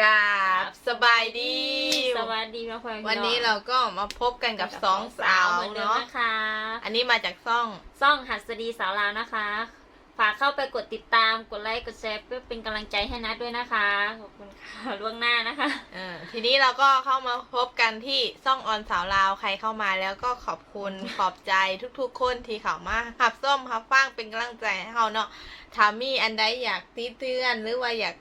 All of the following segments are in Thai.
กราบสบายดี สวัสดีมาพลอยวันนี้เราก็มาพบกันกับสองสาวเหมือนเดิมเนาะนะคะ อันนี้มาจากซ่องซ่องหัสดีสาวลาวนะคะ ฝากเข้าไปกดติดตามกดไลค์กดแชร์เพื่อเป็นกำลังใจให้นัดด้วยนะคะขอบคุณค่ะล่วงหน้านะคะเออทีนี้เราก็เข้ามาพบกันที่ซ่องออนสาวลาวใครเข้ามาแล้วก็ขอบคุณขอบใจทุกๆคนที่เข้ามาหับส้มหับฟางเป็นกำลังใจให้เราเนาะถ้ามีอันใดอยากตีเตือนหรือว่าอยาก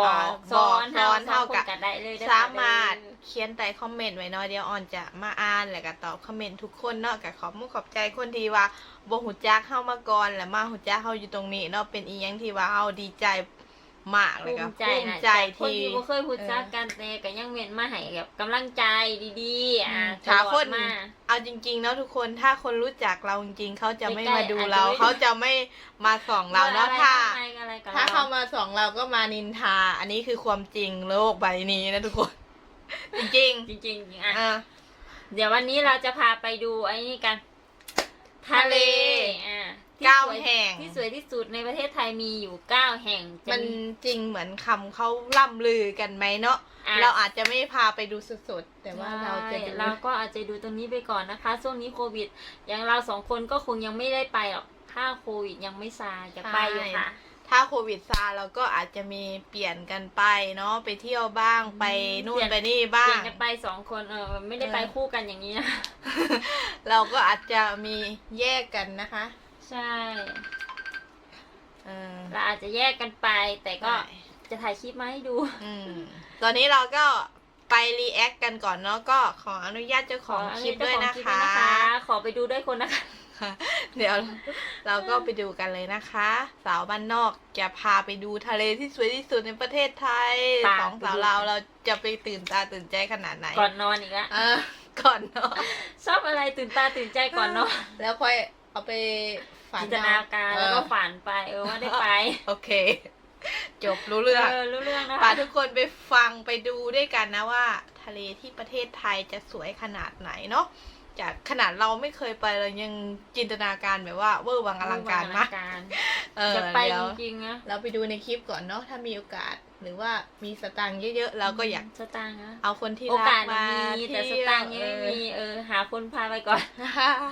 บอกบซ้ออกนซ้อนเท่ากับกันได้เลยนะคะสามารถเขียนใต้คอมเมนต์ไว้เนาะเดี๋ยวออนจะมาอ่านแล้วก็ตอบคอมเมนต์ทุกคนเนาะก็ขอบมุกขอบใจคนที่ว่าบ่หูจักเข้ามาก่อนแล้วมาหูจักเข้าอยู่ตรงนี้เนาะเป็นอีหยังที่ว่าเฮาดีใจ มากเลยภูก็มิใจภูมินะใจจากคนที่ที่ บ่เคยพูดจักกันแต่ก็ยังเว้นมาให้แบบกำลังใจดีๆอ่าถ้าคนตลอดมา เอาจริงๆเนาะทุกคนถ้าคนรู้จักเราจริงๆเขาจะไม่ใกล้ๆมาดูอาจจะเราไม่ เขาจะไม่มาส่องเราเนาะถ้า อะไรอะไรกับถ้าเราเข้ามาส่องเราก็มานินทา อันนี้คือความจริงโลกใบนี้นะทุกคน จริงจริงๆจริงๆอะ ๆอะ เดี๋ยววันนี้เราจะพาไปดูไอ้นี่กัน ทะเลทะเล อ่า ที่เก้าสวยแห่ง ที่สวยที่สุดในประเทศไทยมีอยู่เก้าแห่งจะมันจริงเหมือนคำเขาล่ำลือกันไหมเนาะอะ เราอาจจะไม่พาไปดูสดๆแต่ว่าเราจะใช่ดูเราก็อาจจะดูตรงนี้ไปก่อนนะคะ ช่วงนี้โควิด อย่างเราสองคนก็คงยังไม่ได้ไปหรอก ถ้าโควิดยังไม่ซาจะไปอยู่ค่ะ ถ้าโควิดซาเราก็อาจจะมีเปลี่ยนกันไปเนาะไปเที่ยวบ้างไปนู่นเปลี่ยน ไปนี่บ้าเปลี่งยนกันไปสองคนเออไม่ได้เออไปคู่กันอย่างนี้นะ เราก็อาจจะมีแยกกันนะคะ ใช่เออเราอาจจะแยกกันไป แต่ก็ใช่จะถ่ายคลิปมาให้ดู อืมตอนนี้เราก็ไปรีแอคกันก่อนเนาะก็ขออนุญาตเจ้าของคลิปด้วยนะขออนุญาตเจ้าของลิปคะด้วยนะคะขอไปดูด้วยคนนะคะเดี๋ยวเราก็ไปดูกันเลยนะคะ สาวบ้านนอกจะพาไปดูทะเลที่สวยที่สุดในประเทศไทยไป สองสาวเราวเราจะไปตื่นตาตื่นใจขนาดไหน ก่อนนอนอีกแล้วเออก่อนนอน ชอบอะไรตื่นตาตื่นใจก่อนนอน แล้วค่อยเอาไป ฝันจินตนาการเอแล้วอก็ฝันไป เออว่าได้ไปโอเค จบรู้เรื่อง เออรู้เรื่องนะพาคะทุกคนไปฟังไปดูด้วยกันนะว่า ทะเลที่ประเทศไทยจะสวยขนาดไหนเนาะจากขนาดเราไม่เคยไปเรายังจินตนาการแบบว่าเวอร์วังอลังการมากอลังการเออจะไปเดี๋ยจวริงๆนะเราไปดูในคลิปก่อนเนาะถ้ามีโอกาสหรือว่ามีสตางค์เยอะๆเราก็อยากสตางค์นะเอาคนที่โอรักกาสมามีแต่สเที่ยวตางค์ยังไม่มีเออหาคนพาไปก่อนเออ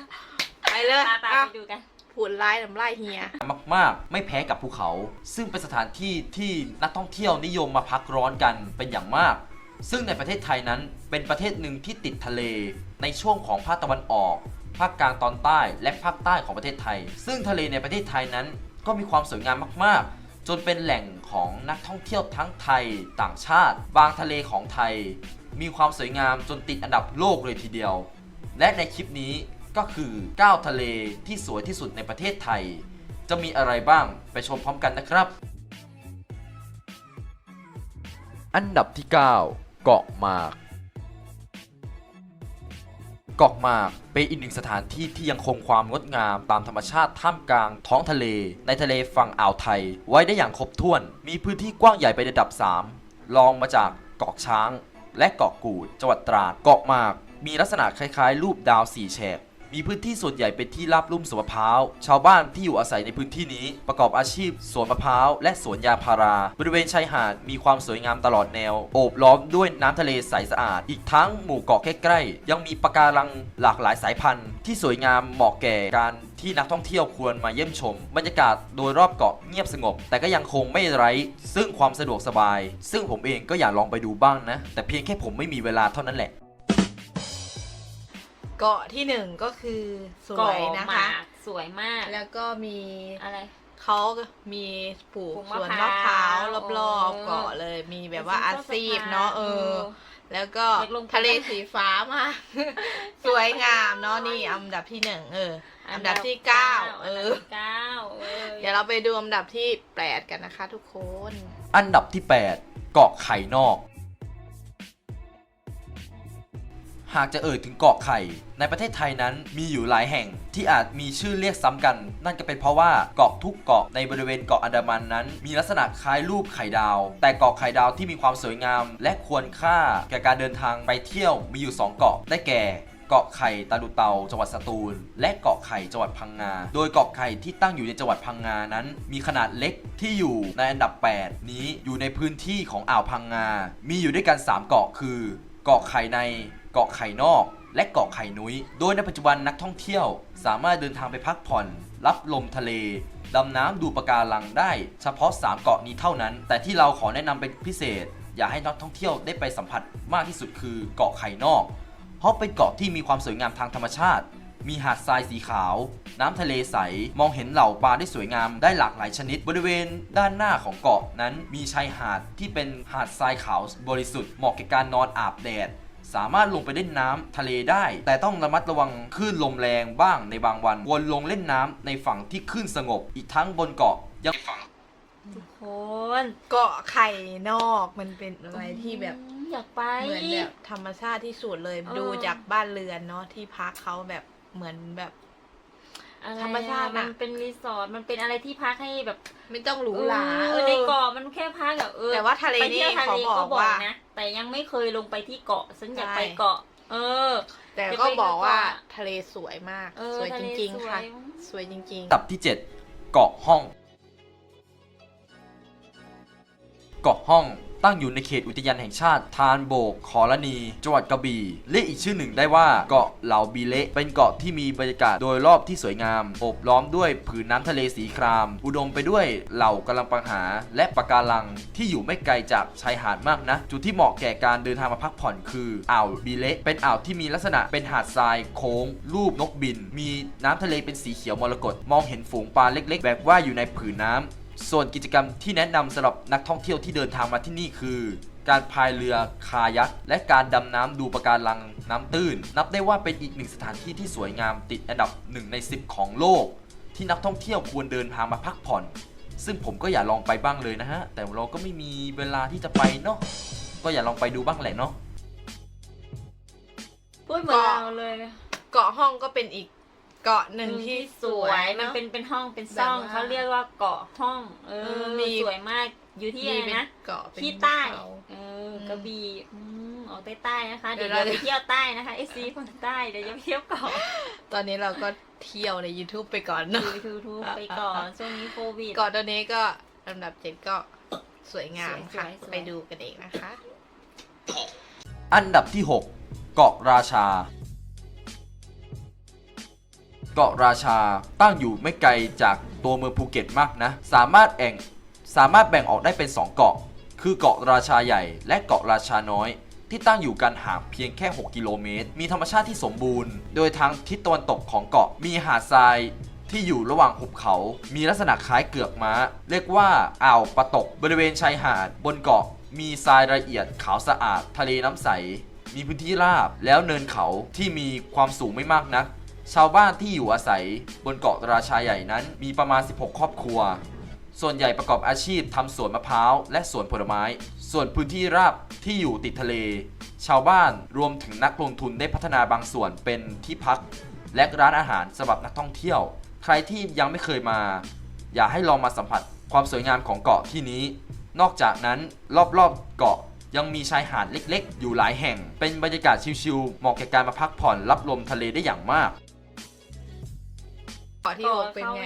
ไปเลย พาไปอะ ไปดูกัน ผูดร้ายน้ำลายเฮีย มาก ๆ ไม่แพ้กับภูเขา ซึ่งเป็นสถานที่ที่นักท่องเที่ยวนิยมมาพักร้อนกันเป็นอย่างมาก ซึ่งในประเทศไทยนั้นเป็นประเทศหนึ่งที่ติดทะเล ในช่วงของภาคตะวันออก ภาคกลางตอนใต้ และภาคใต้ของประเทศไทย ซึ่งทะเลในประเทศไทยนั้น ก็มีความสวยงามมาก ๆจนเป็นแหล่งของนักท่องเที่ยวทั้งไทยต่างชาติ บางทะเลของไทย มีความสวยงามจนติดอันดับโลกเลยทีเดียว และในคลิปนี้ ก็คือ9ทะเลที่สวยที่สุดในประเทศไทย จะมีอะไรบ้างไปชมพร้อมกันนะครับ อันดับที่ 9 เกาะหมาก เกาะหมากเป็นอีกหนึ่งสถานที่ที่ยังคงความงดงามตามธรรมชาติท่ามกลางท้องทะเล ในทะเลฝั่งอ่าวไทย ไว้ได้อย่างครบถ้วน มีพื้นที่กว้างใหญ่เป็นระดับ 3 รองมาจากเกาะช้าง และเกาะกูดจังหวัดตราด เกาะหมากมีลักษณะคล้ายๆ รูปดาวสี่แฉก มีพื้นที่ส่วนใหญ่เป็นที่ราบลุ่มสวนมะพร้าว ชาวบ้านที่อยู่อาศัยในพื้นที่นี้ ประกอบอาชีพสวนมะพร้าวและสวนยางพารา บริเวณชายหาดมีความสวยงามตลอดแนว โอบล้อมด้วยน้ำทะเลใสสะอาด อีกทั้งหมู่เกาะใกล้ๆยังมีปะการังหลากหลายสายพันธุ์ ที่สวยงามเหมาะแก่การที่นักท่องเที่ยวควรมาเยี่ยมชม บรรยากาศโดยรอบเกาะเงียบสงบ แต่ก็ยังคงไม่ไร้ ซึ่งความสะดวกสบาย ซึ่งผมเองก็อยากลองไปดูบ้างนะ แต่เพียงแค่ผมไม่มีเวลาเท่านั้นแหละ เกาะที่หนึ่งก็คือสวเกาะยนะหคะมากสวยมาก แล้วก็มีอะไรเขาก็มีปลูกปลูกสมะวนพมะร้าวพร้าวรอบเออๆเกาะเลย มีแบบว่าอาชีพเนาะเออ แล้วก็อยากลงไปทะเลสีฟ้ามากสวยงามเนาะนี่อันดับที่หนึ่งเออ อันดับที่เก้าเออนดับที่เก้าเออเดี๋ยวเราไปดูอันดับที่แปดกันนะคะทุกคน อันดับที่8เกาะไข่นอก หากจะเอ่ยถึงเกาะไข่ ในประเทศไทยนั้นมีอยู่หลายแห่งที่อาจมีชื่อเรียกซ้ำกัน นั่นก็เป็นเพราะว่าเกาะทุกเกาะในบริเวณเกาะอันดามันนั้น มีลักษณะคล้ายรูปไข่ดาว แต่เกาะไข่ดาวที่มีความสวยงาม และควรค่าแก่การเดินทางไปเที่ยวมีอยู่ 2 เกาะได้แก่เกาะไข่ตาลุเตาจังหวัดสตูล และเกาะไข่จังหวัดพังงา โดยเกาะไข่ที่ตั้งอยู่ในจังหวัดพังงานั้น มีขนาดเล็กที่อยู่ในอันดับ 8 นี้อยู่ในพื้นที่ของอ่าวพังงา มีอยู่ด้วยกัน 3 เกาะคือ เกาะไข่ใน เกาะไข่นอก และเกาะไข่นุ้ย โดยในปัจจุบันนักท่องเที่ยว สามารถเดินทางไปพักผ่อน รับลมทะเล ดำน้ำดูปะการังได้ เฉพาะ 3 เกาะนี้เท่านั้น แต่ที่เราขอแนะนำเป็นพิเศษ อยากให้นักท่องเที่ยวได้ไปสัมผัสมากที่สุดคือเกาะไข่นอก เพราะเป็นเกาะที่มีความสวยงามทางธรรมชาติมีหาดทรายสีขาว น้ำทะเลใส มองเห็นเหล่าปลาได้สวยงาม ได้หลากหลายชนิด บริเวณด้านหน้าของเกาะนั้นมีชายหาดที่เป็นหาดทรายขาวบริสุทธิ์ เหมาะแก่การนอนอาบแดด สามารถลงไปเล่นน้ำทะเลได้ แต่ต้องระมัดระวังคลื่นลมแรงบ้างในบางวันวนลงเล่นน้ำในฝั่งที่คลื่นสงบ อีกทั้งบนเกาะยังฝั่งทุกคนเกาะไข่นอกมันเป็นอะไรที่แบบอืมอยากไป เหมือนแบบธรรมชาติที่สุดเลยเออดูจากบ้านเรือนเนาะที่พักเขาแบบเหมือนแบบ อะไรธรรมชาติมัอะนเป็นรีสอร์ทมันเป็นอะไรที่พักให้แบบไม่ต้องหรูหราเออในเกาะมันแค่พักอะเออแต่ว่าทะเลไปนี่เที่ยวทะขอเลบอก็กบอกว่า นะแต่ยังไม่เคยลงไปที่เกาะฉันอยากใช่ไปเกาะ เออ แต่จะก็ไปบอกว่าดีกว่าทะเลสวยมาก เออสวยทะจเลริง ๆ ค่ะสวย สวยจริงอันดับที่ 7 เกาะห้อง เกาะห้อง ตั้งอยู่ในเขตอุทยานแห่งชาติทานโบกขอรณี จังหวัดกระบี่เรียกอีกชื่อหนึ่งได้ว่าเกาะเหลาบีเละเป็นเกาะที่มีบรรยากาศโดยรอบที่สวยงามโอบล้อมด้วยผืนน้ำทะเลสีคราม อุดมไปด้วยเหล่ากำลังปังหา และปะการังที่อยู่ไม่ไกลจากชายหาดมากนะ จุดที่เหมาะแก่การเดินทางมาพักผ่อนคืออ่าวบีเละเป็นอ่าวที่มีลักษณะเป็นหาดทรายโค้ง รูปนกบิน มีน้ำทะเลเป็นสีเขียวมรกตมองเห็นฝูงปลาเล็กๆ แบบว่าอยู่ในผืนน้ำ ส่วนกิจกรรมที่แนะนำสำหรับนักท่องเที่ยวที่เดินทางมาที่นี่คือ การพายเรือคายักและการดำน้ำดูปะการังน้ำตื้น นับได้ว่าเป็นอีกหนึ่งสถานที่ที่สวยงามติดอันดับหนึ่งใน 10 ของโลก ที่นักท่องเที่ยวควรเดินทางมาพักผ่อน ซึ่งผมก็อยากลองไปบ้างเลยนะฮะ แต่เราก็ไม่มีเวลาที่จะไปเนาะก็อยากลองไปดูบ้างแหละเนาะพูดเหมือนเราเลยๆเกาะห้องก็เป็นอีก เกาะหนึ่งที่สวยมันเนาะเป็นเป็นห้องเป็นซ่องแบบว่าเขาเรียกว่าเกาะห้อง เอเอออมีสวยมากอยู่ที่อะไรมีเป็นนะเกาะเป็นที่ใต้ภูเขาเอออืมกระบี่อืมออกใต้ใต้ๆนะคะ เดี๋เดี๋ยยววเราเราไปเที่ยวใต้นะคะเอซีคนใต้เดี๋ยวจะไปเที่ยวเกาะตอนนี้เราก็เที่ยวใน YouTube ไปก่อนเนาะดูทูทูไปก่อนช่วงนี้โควิดเกาะตัวนี้ก็ลำดับเจ็ดก็สวยงามค่ะสวยๆสวยไปดูกันเองนะคะ อันดับที่ 6 เกาะราชา เกาะราชาตั้งอยู่ไม่ไกลจากตัวเมืองภูเก็ตมากนะ สามารถแอ่งสามารถแบ่งออกได้เป็น 2 เกาะ คือเกาะราชาใหญ่และเกาะราชาน้อย ที่ตั้งอยู่กันห่างเพียงแค่ 6 กิโลเมตร มีธรรมชาติที่สมบูรณ์ โดยทางทิศตะวันตกของเกาะมีหาดทรายที่อยู่ระหว่างหุบเขา มีลักษณะคล้ายเกือกม้า เรียกว่าอ่าวปะตก บริเวณชายหาด บนเกาะ มีทรายละเอียดขาวสะอาด ทะเลน้ำใส มีพื้นที่ราบ แล้วเนินเขาที่มีความสูงไม่มากนัก ชาวบ้านที่อยู่อาศัยบนเกาะราชาใหญ่นั้นมีประมาณ 16 ครอบครัว ส่วนใหญ่ประกอบอาชีพทำสวนมะพร้าวและสวนผลไม้ ส่วนพื้นที่ราบที่อยู่ติดทะเล ชาวบ้านรวมถึงนักลงทุนได้พัฒนาบางส่วนเป็นที่พัก และร้านอาหารสำหรับนักท่องเที่ยว ใครที่ยังไม่เคยมา อยากให้ลองมาสัมผัสความสวยงามของเกาะที่นี้ นอกจากนั้นรอบๆเกาะยังมีชายหาดเล็กๆ อยู่หลายแห่ง เป็นบรรยากาศชิลๆ เหมาะแก่การมาพักผ่อนรับลมทะเลได้อย่างมาก เกาะที่หกเป็นไง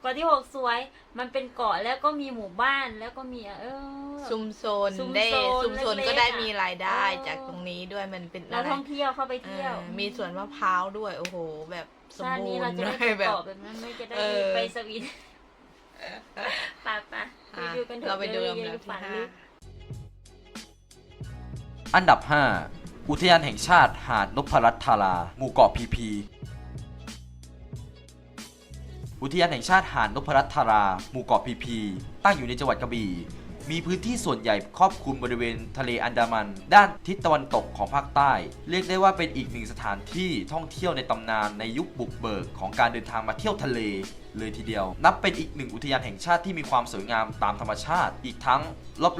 เกาะที่หกสวย มันเป็นเกาะแล้วก็มีหมู่บ้านแล้วก็มีเออซุมโซนซุมโซนได้ซุมโซนเล็กๆก็ได้อะมีรายได้เออจากตรงนี้ด้วยมันเป็นนัอะกไรท่องเที่ยวเข้าไปเอเที่ยวอมีสวนมะพร้าวด้วยโอ้โห แบบสมชาติบูนี้รเราณ์จะได้ด้วยไปแบบเกาะแบบนั้นไม่จะได้เออไปสวีทไป่ะป่ะไปอะดูกันเถอะเราไปดูดี๋ยวลำดับอย่าที่ฝันห้าลึกอันดับ 5 อุทยานแห่งชาติหาดนพรัตน์ธารา หมู่เกาะพีพี อุทยานแห่งชาติหาดนพรัตน์ธารา หมู่เกาะพีพี ตั้งอยู่ในจังหวัดกระบี่ มีพื้นที่ส่วนใหญ่ครอบคลุมบริเวณทะเลอันดามัน ด้านทิศตะวันตกของภาคใต้ เรียกได้ว่าเป็นอีกหนึ่งสถานที่ท่องเที่ยวในตำนานในยุคบุกเบิกของการเดินทางมาเที่ยวทะเล เลยทีเดียว นับเป็นอีกหนึ่งอุทยานแห่งชาติที่มีความสวยงามตามธรรมชาติ อีกทั้ง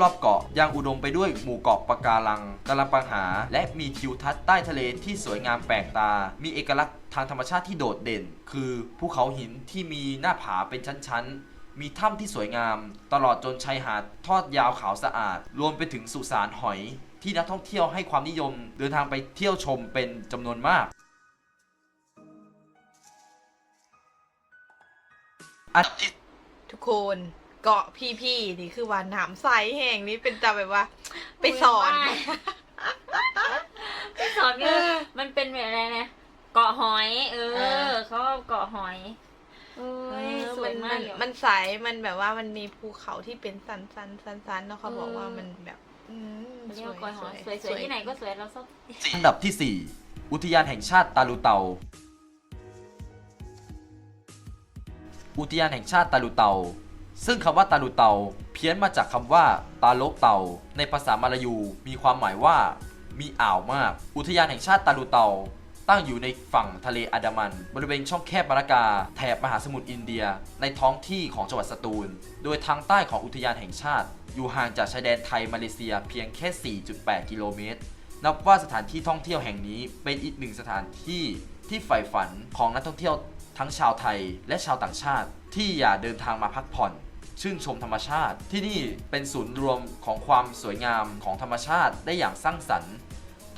รอบๆเกาะยังอุดมไปด้วยหมู่เกาะปะการังกะลังปังหา และมีทิวทัศน์ใต้ทะเลที่สวยงามแปลกตา มีเอกลักษณ์ทางธรรมชาติที่โดดเด่น คือภูเขาหินที่มีหน้าผาเป็นชั้นๆ มีถ้ำที่สวยงาม ตลอดจนชายหาดทอดยาวขาวสะอาด รวมไปถึงสุสานหอย ที่นักท่องเที่ยวให้ความนิยม เดินทางไปเที่ยวชมเป็นจำนวนมากอันที่ทุกคนเกาะพี่ๆนี่คือว่าน้ำใสแห่งนี้เป็นจะแบบว่า ไปสอน ไปสอนคือมันเป็นแบบอะไรนะเกาะหอย เอเอออเขาเกาะหอย เอ้เอยอสวมัยนมามักนอยู่มันใสมันแบบว่ามันมีภูเขาที่เป็นสันสันสันสันๆเนาะเขาบอกว่าเออมันแบบ อืมเรียกว่าเกาะหอยสวยๆที่ไหนก็สวยเราชอบ อันดับที่ 4 อุทยานแห่งชาติตาลูเตา อุทยานแห่งชาติตาลูเตา ซึ่งคำว่าตาลูเตา เพี้ยนมาจากคำว่า ตาโลกเตา ในภาษามาลายูมีความหมายว่า มีอ่าวมาก อุทยานแห่งชาติตาลูเตา ตั้งอยู่ในฝั่งทะเลอันดามัน บริเวณช่องแคบมาลากา แถบมหาสมุทรอินเดีย ในท้องที่ของจังหวัดสตูล โดยทางใต้ของอุทยานแห่งชาติ อยู่ห่างจากชายแดนไทยมาเลเซียเพียงแค่ 4.8 กิโลเมตร นับว่าสถานที่ท่องเที่ยวแห่งนี้เป็นอีกหนึ่งสถานที่ที่ใฝ่ฝันของนักท่องเที่ยวทั้งชาวไทยและชาวต่างชาติ ที่อยากเดินทางมาพักผ่อนชื่นชมธรรมชาติ ที่นี่เป็นศูนย์รวมของความสวยงามของธรรมชาติได้อย่างสร้างสรรค์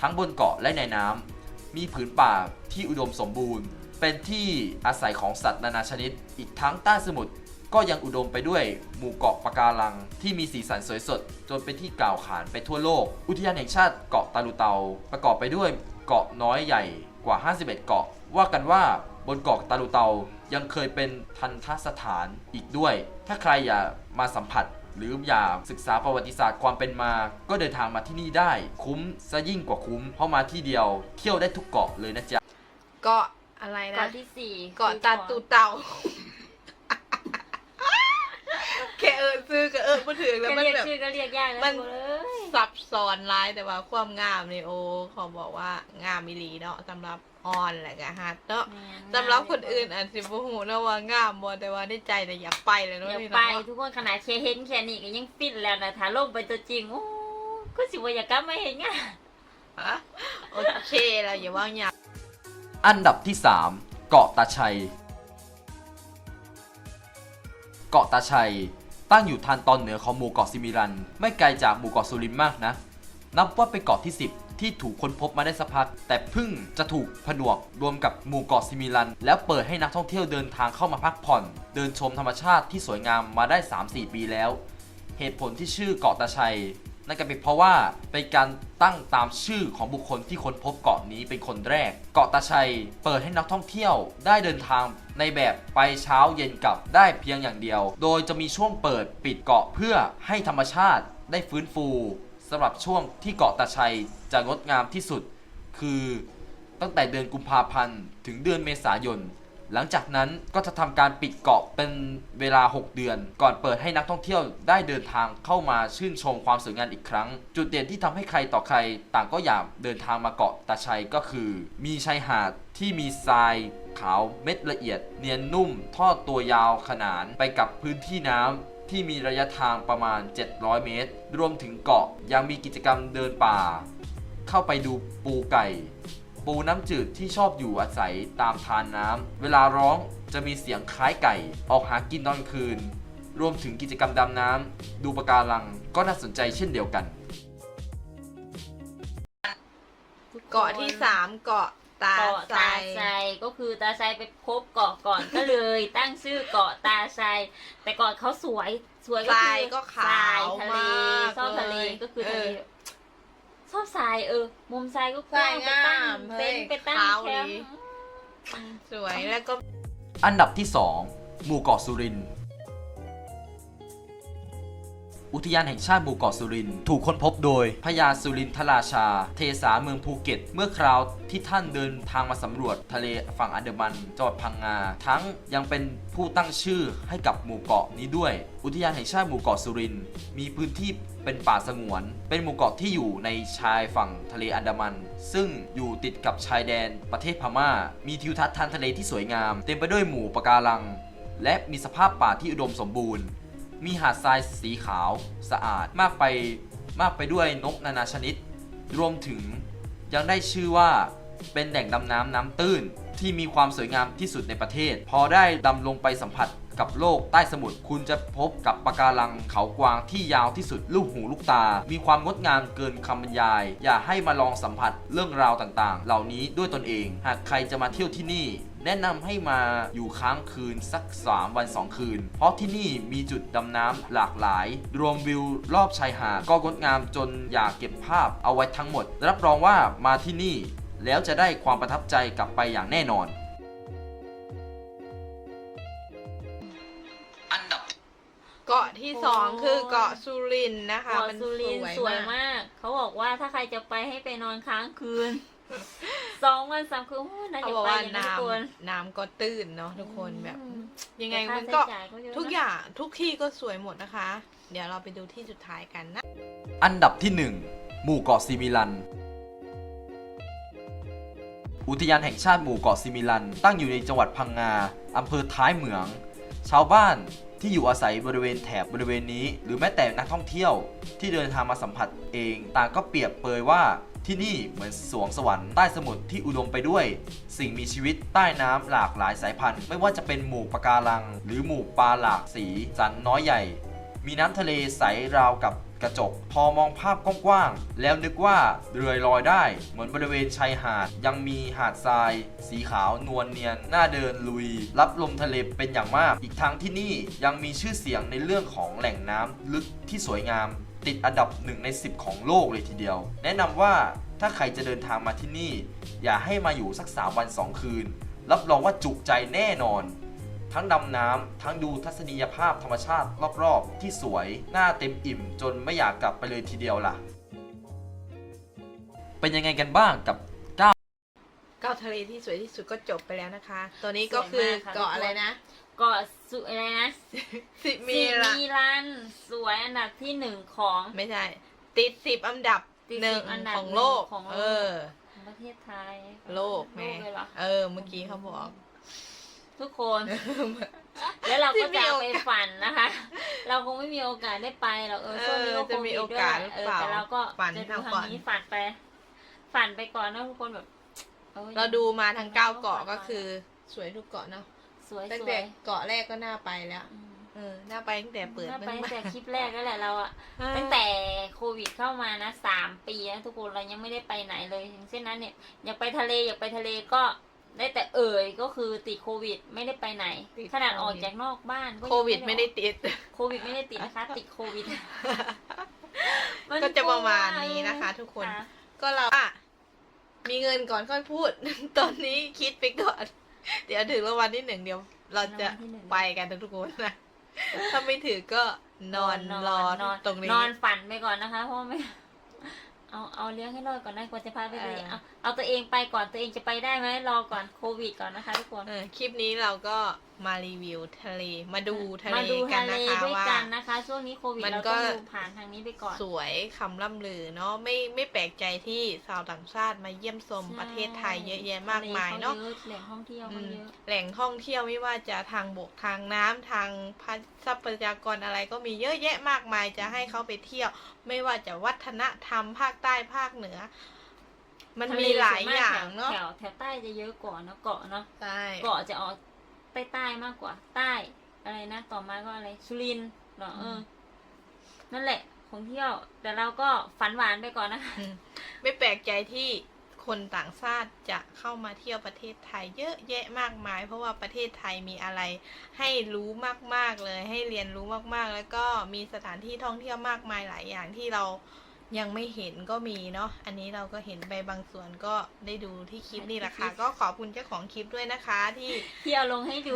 ทั้งบนเกาะและในน้ำ มีผืนป่าที่อุดมสมบูรณ์ เป็นที่อาศัยของสัตว์นานาชนิด อีกทั้งใต้สมุทรก็ยังอุดมไปด้วยหมู่เกาะปะการัง ที่มีสีสันสวยสด จนเป็นที่กล่าวขานไปทั่วโลก อุทยานแห่งชาติเกาะตาลูเตา ประกอบไปด้วยเกาะน้อยใหญ่กว่า 51 เกาะ ว่ากันว่าบนเกาะตาลูเตายังเคยเป็นทันทสถานอีกด้วย ถ้าใครอยากมาสัมผัส หรืออยากศึกษาประวัติศาสตร์ความเป็นมา ก็เดินทางมาที่นี่ได้ คุ้มซะยิ่งกว่าคุ้ม เพราะมาที่เดียวเที่ยวได้ทุกเกาะเลยนะจ๊ะ เกาะอะไรนะเกาะที่สี่เกาะตาตูเต่าแค่เอิญซื้อก็เอิญมาถึงก็แล้วมันเรียกแบบ ชื่อก็เรียกยากนะมันทุกคนเอ้ยซับซ้อนร้ายแต่ว่าความงามนี่โอ้เขาบอกว่างามมิลีเนาะสำหรับ ออนแหละกะฮัทเนาะแม่นสำหรับคนอื่นอาจจะบ่ฮู้นะว่างามบ่แต่ว่าในใจน่ะอยากไปเลยเนาะอย่าพี่ไปเนาะทุกคนขนาดแค่เห็นแค่นี้ก็ยังฟินแล้วนะถ้าลงไปตัวจริงโอ้ก็สิว่าอยากกลับมาเห็นไงฮะโอเคเราอย่าว่าหยาบอันดับที่ 3 เกาะตาชัย เกาะตาชัย ตั้งอยู่ทางตอนเหนือของหมู่เกาะซิมิรัน ไม่ไกลจากหมู่เกาะสุรินทร์มากนะ นับว่าเป็นเกาะที่ 10 ที่ถูกค้นพบมาได้สักพัก แต่เพิ่งจะถูกผนวกรวมกับหมู่เกาะซิมิลัน แล้วเปิดให้นักท่องเที่ยวเดินทางเข้ามาพักผ่อน เดินชมธรรมชาติที่สวยงามมาได้ 3-4 ปีแล้ว เหตุผลที่ชื่อเกาะตาชัยนั่นก็เป็นเพราะว่าเป็นการตั้งตามชื่อของบุคคลที่ค้นพบเกาะนี้เป็นคนแรก เกาะตาชัย เปิดให้นักท่องเที่ยวได้เดินทางในแบบไปเช้าเย็นกลับได้เพียงอย่างเดียว โดยจะมีช่วงเปิดปิดเกาะเพื่อให้ธรรมชาติได้ฟื้นฟู สำหรับช่วงที่เกาะตาชัยจะงดงามที่สุด คือตั้งแต่เดือนกุมภาพันธ์ถึงเดือนเมษายน หลังจากนั้นก็จะทำการปิดเกาะเป็นเวลา 6 เดือน ก่อนเปิดให้นักท่องเที่ยวได้เดินทางเข้ามาชื่นชมความสวยงามอีกครั้ง จุดเด่นที่ทำให้ใครต่อใครต่างก็อยากเดินทางมาเกาะตาชัยก็คือ มีชายหาดที่มีทรายขาวเม็ดละเอียด เนียนนุ่มทอดตัวยาวขนานไปกับพื้นที่น้ำ ที่มีระยะทางประมาณ 700 เมตร รวมถึงเกาะยังมีกิจกรรมเดินป่า เข้าไปดูปูไก่ ปูน้ำจืดที่ชอบอยู่อาศัยตามทานน้ำเวลาร้องจะมีเสียงคล้ายไก่ ออกหากินตอนคืน รวมถึงกิจกรรมดำน้ำดูปะการังก็น่าสนใจเช่นเดียวกัน เกาะที่สามเกาะ ตาเกาะไซตาไซก็คือตาไซไปพบเกาะก่อนก็เลย ตั้งชื่อเกาะตาไซแต่เกาะเขาสวยสวยก็ทคืรายอก็ทขารายวทะเลมากชอบทะเลยก็คือทะเลเชอบทรายเออ มุมทรายก็กว้างทรายไปตั้งงามเฮ้เป็ยนไปตั้งขาวแคมดี ป์ สวยแล้วก็ อันดับที่ 2 หมู่เกาะสุรินทร์ อุทยานแห่งชาติหมู่เกาะสุรินทร์ถูกค้นพบโดยพญาสุรินทราชา เทสาเมืองภูเก็ต เมื่อคราวที่ท่านเดินทางมาสำรวจทะเลฝั่งอันดามันจังหวัดพังงา ทั้งยังเป็นผู้ตั้งชื่อให้กับหมู่เกาะนี้ด้วย อุทยานแห่งชาติหมู่เกาะสุรินทร์มีพื้นที่เป็นป่าสงวน เป็นหมู่เกาะที่อยู่ในชายฝั่งทะเลอันดามัน ซึ่งอยู่ติดกับชายแดนประเทศพม่า มีทิวทัศน์ทางทะเลที่สวยงาม เต็มไปด้วยหมู่ปะการัง และมีสภาพป่าที่อุดมสมบูรณ์ มีหาดทรายสีขาวสะอาดมากไปมากไปด้วยนกนานาชนิด รวมถึงยังได้ชื่อว่าเป็นแหล่งดำน้ำน้ำตื้นที่มีความสวยงามที่สุดในประเทศ พอได้ดำลงไปสัมผัสกับโลกใต้สมุทรคุณจะพบกับปะการังเขากวางที่ยาวที่สุดลูกหูลูกตา มีความงดงามเกินคำบรรยาย อย่าให้มาลองสัมผัสเรื่องราวต่างๆ เหล่านี้ด้วยตนเอง หากใครจะมาเที่ยวที่นี่ แนะนำให้มาอยู่ค้างคืนสัก 3 วัน 2 คืน เพราะที่นี่มีจุดดำน้ำหลากหลาย รวมวิวรอบชายหาดก็งดงามจนอยากเก็บภาพเอาไว้ทั้งหมด รับรองว่ามาที่นี่ แล้วจะได้ความประทับใจกลับไปอย่างแน่นอน อันดับ เกาะที่สองคือเกาะสุรินทร์นะคะ เกาะมันสุรินทร์สสววยยมาก มาก เขาบอกว่าถ้าใครจะไปให้ไปนอนค้างคืน สองวันสามคืนโอ้ยน่าเขาจะบอกไปว่าอย่างนั้นน้ทุกคนำน้ำก็ตื้นเนาะทุกคนแบบ อืมยังไงแต่ค่ามันใช้ก็จ่ายเยะทุกนะอย่างทุกที่ก็สวยหมดนะคะ เดี๋ยวเราไปดูที่สุดท้ายกันนะ อันดับที่ 1 หมู่เกาะซิมิลัน อุทยานแห่งชาติหมู่เกาะซิมิลัน ตั้งอยู่ในจังหวัดพังงา อำเภอท้ายเหมือง ชาวบ้านที่อยู่อาศัยบริเวณแถบบริเวณนี้ หรือแม้แต่นักท่องเที่ยวที่เดินทางมาสัมผัสเอง ต่างก็เปรียบเปยว่า ที่นี่เหมือนสวงสวรรค์ใต้สมุทรที่อุดมไปด้วย สิ่งมีชีวิตใต้น้ำหลากหลายสายพันธุ์ ไม่ว่าจะเป็นหมู่ปะการัง หรือหมู่ปลาหลากสี สันน้อยใหญ่ มีน้ำทะเลใสราวกับ กระจก พอมองภาพกว้างๆแล้วนึกว่าเรือลอยได้ เหมือนบริเวณชายหาด ยังมีหาดทราย สีขาวนวลเนียนน่าเดินลุย รับลมทะเลเป็นอย่างมาก อีกทั้งที่นี่ยังมีชื่อเสียงในเรื่องของแหล่งน้ำลึกที่สวยงาม ติดอันดับหนึ่งใน10 ของโลกเลยทีเดียว แนะนำว่าถ้าใครจะเดินทางมาที่นี่ อย่าให้มาอยู่สัก3วัน 2 คืน รับรองว่าจุใจแน่นอน ทั้งดำน้ำทั้งดูทัศนียภาพธรรมชาติรอบๆ ที่สวยหน้าเต็มอิ่ม จนไม่อยากกลับไปเลยทีเดียวล่ะ เป็นยังไงกันบ้างกับเกาะทะเลที่สวยที่สุดก็จบไปแล้วนะคะ ตัวนี้ก็คือสวยมากค่ะเกาะอะไรนะ เกาะสุอะไรนะสิสิมีละมีรันสวยอันดับที่หนึ่งของไม่ใช่ ติดสิบอันดับติดหนึ่ง10อันดับของโลกหนึ่งของโลกเออของประเทศไทย โลกแม่เลยเหรอเออ เมื่อกี้เขาบอก ทุกคน แล้วเราก็ที่มีจะเอาโอกาสไปฝันนะคะ เราคงไม่มีโอกาสได้ไปหรอกเออช่วงนี้ก็เออจะโคมีวิดโอด้วยกาสแหละหรือเปล่าแต่เราก็ฝันจะดูเอาทาก่องนนี้ฝันไป ฝันไปก่อนนะทุกคนแบบออเราดูมาทั้งเก้าเกาะก็คือ สวยทุกเกาะเนาะสวยตั้งสวแต่ยเกาะแรกก็น่าไปแล้วอืมเออน่าไปตั้งแต่เปิดน่าไปเมืองตั้งแต่คลิปแรกนั่นแหละเราอะเออตั้งแต่โควิดเข้ามานะสามปีนะทุกคนเรายังไม่ได้ไปไหนเลยอย่างเช่นนั้นเนี่ยอยากไปทะเลอยากไปทะเลก็ ได้แต่เอ่ยก็คือติดโควิด ไม่ได้ไปไหน ติดขนาดโควิดออกจากนอกบ้านก็ยังโควิดไม่ได้ออกติด โควิดไม่ได้ติดนะคะ ติดโควิดมันก็จะประมาณนี้นะคะทุกคนค่ะก็เราอะมีเงินก่อนค่อยพูด ตอนนี้คิดไปก่อน เดี๋ยวถึงรางวัลที่หนึ่งเดี๋ยว เราจะรางวัลที่หนึ่งไปกันทุกคนนะถ้าไม่ถือก็นอนรอนอนตรงนี้ นอนฝันไปก่อนนะคะ เพราะว่าไม่ เอาเอาเลี้ยงให้รอดก่อนนะกว่าจะพาไปเลยเออเอาเอาตัวเองไปก่อนตัวเองจะไปได้ไหมรอก่อนโควิดก่อนนะคะทุกคน เออคลิปนี้เราก็ มารีวิวทะเล มาดูทะเลมาดูกัทะนเลนะคะด้วยว่า กันนะคะ ช่วงนี้โควิดมันเราก็ ต้องดูผ่านทางนี้ไปก่อน สวยคำล่ำลือเนาะไม่ไม่แปลกใจที่ชาวต่างชาติมาเยี่ยมชมประเทศไทยเยอะแยะมากมายเนาะ ทลขแหล่งท่องเที่ยวอืเขามเยอะ แหล่งท่องเที่ยวไม่ว่าจะทางบกทางน้ำทางพันทรัพยากรอะไรก็มีเยอะแยะมากมายจะให้เขาไปเที่ยว ไม่ว่าจะวัฒนธรรมภาคใต้ภาคเหนือ มันทะเลมีหลายส่วนมกอย่างเนาะแถวแถวใต้จะเยอะกว่าเนอะเกาะเนาะใช่ เกาะจะออก ใต้ใต้ๆมากกว่า ใต้ อะไรนะ ต่อมาก็อะไร สุรินทร์เหรอเอออ นั่นแหละ ของเที่ยว แต่เราก็ฝันหวานไปก่อนนะคะอืมไม่แปลกใจที่คนต่างชาติจะเข้ามาเที่ยวประเทศไทยเยอะแยะมากมาย เพราะว่าประเทศไทยมีอะไร ให้รู้มากๆเลย ให้เรียนรู้มากๆ แล้วก็มีสถานที่ท่องเที่ยวมากมายหลายอย่างที่เรา ยังไม่เห็นก็มีเนาะ อันนี้เราก็เห็นไปบางส่วนก็ได้ดูที่คลิปนี่แหละค่ะ ก็ขอบคุณเจ้าของคลิปด้วยนะคะ ที่ที่เอาลงให้ดู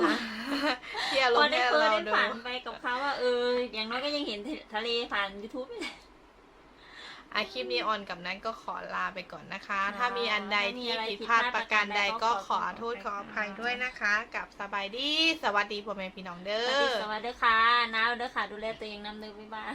ที่เอาลพงอได้ให้เคยเราได้ดูฝันไปกับเขาว่าเออ อย่างน้อยก็ยังเห็นทะเลผ่าน YouTube นี่แหละอาคลิปนี้ออนกับนั้นก็ขอลาไปก่อนนะคะค่ะถ้ามีอันใดถ้ามีที่อะไรผิดพลาดผิดพลาดประการใดประการใดก็ก็ขอโทษขขออออภัภัยยด้วยนะคะ กับสบายดี สวัสดีพ่อแม่พี่น้องเด้สวัสดีอสวัสดีค่ะน้าวเด้อค่ะ ดูแลตัวเองนำเด้อบ๊ายบาย